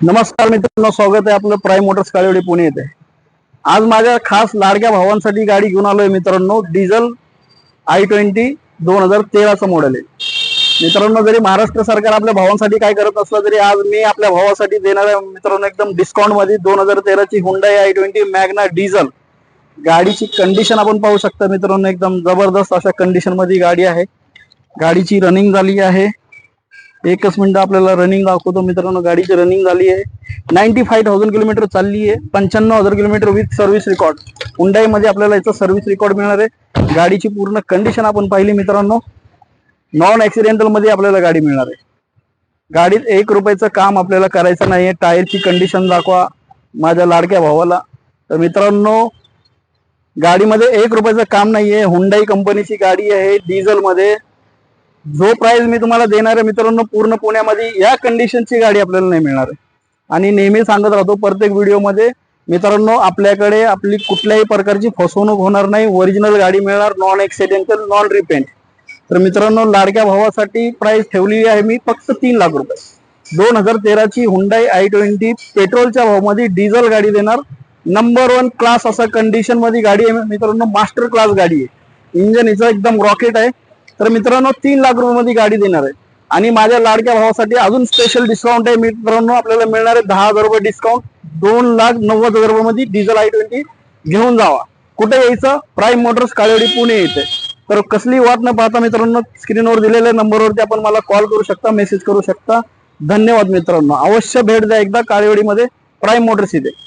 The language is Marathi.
नमस्कार मित्रांनो स्वागत आहे आपलं प्राईम मोटर्स काळेवाडी पुणे येते आज माझ्या खास लाडक्या भावांसाठी गाडी घेऊन आलोय मित्रांनो डिझेल आय ट्वेंटी दोन हजार तेराचं मॉडेल आहे. मित्रांनो जरी महाराष्ट्र सरकार आपल्या भावांसाठी काय करत असलं तरी आज मी आपल्या भावासाठी देणार आहे मित्रांनो एकदम डिस्काउंटमध्ये दोन हजार तेराची Hyundai i twenty Magna diesel गाडीची कंडिशन आपण पाहू शकता मित्रांनो एकदम जबरदस्त अशा कंडिशनमध्ये गाडी आहे. गाडीची रनिंग झाली आहे. एकच मिनिट आपल्याला रनिंग दाखवतो मित्रांनो गाडीची रनिंग झाली आहे. नाईन्टी फाय थाउजंड किलोमीटर चालली आहे. पंच्याण्णव हजार kilometre with service record Hyundai मध्ये आपल्याला याचं सर्व्हिस रेकॉर्ड मिळणार आहे. गाडीची पूर्ण कंडिशन आपण पाहिली मित्रांनो. नॉन ऍक्सिडेंटलमध्ये आपल्याला गाडी मिळणार आहे. गाडीत एक रुपयाचं काम आपल्याला करायचं नाहीये. टायरची कंडिशन दाखवा माझ्या लाडक्या भावाला. तर मित्रांनो गाडीमध्ये एक रुपयाचं काम नाहीये. हुंडाई कंपनीची गाडी आहे डिझेल मध्ये. जो प्राइस मी तुम्हाला देणार आहे मित्रांनो पूर्ण पुण्यामध्ये या कंडिशनची गाडी आपल्याला नाही मिळणार आहे. आणि नेहमी सांगत राहतो प्रत्येक व्हिडिओमध्ये मित्रांनो आपल्याकडे आपली कुठल्याही प्रकारची फसवणूक होणार नाही. ओरिजिनल गाडी मिळणार नॉन एक्सिडेंटल नॉन रिपेंट तर मित्रांनो लाडक्या भावासाठी प्राइस ठेवलेली आहे मी फक्त तीन लाख रुपये. दोन हजार तेराची हुंडाई आय ट्वेंटी पेट्रोलच्या भावामध्ये डिझेल गाडी देणार. नंबर वन क्लास असा कंडिशनमध्ये गाडी आहे मित्रांनो मास्टर क्लास गाडी आहे. इंजन हिचं एकदम रॉकेट आहे. तर मित्रांनो तीन लाख रुपयामध्ये गाडी देणार आहे. आणि माझ्या लाडक्या भावासाठी अजून स्पेशल डिस्काउंट आहे. मित्रांनो आपल्याला मिळणार आहे दहा हजार रुपये डिस्काउंट दोन लाख नव्वद हजार रुपयामध्ये डिझेल आय ट्वेंटी घेऊन जावा. कुठे यायचं? प्राईम मोटर्स काळेवाडी पुणे येते. तर कसली वाट न पाहता मित्रांनो स्क्रीनवर दिलेल्या नंबरवरती आपण मला कॉल करू शकता मेसेज करू शकता. धन्यवाद मित्रांनो. अवश्य भेट द्या एकदा काळेवाडीमध्ये. प्राईम मोटर्स इथे.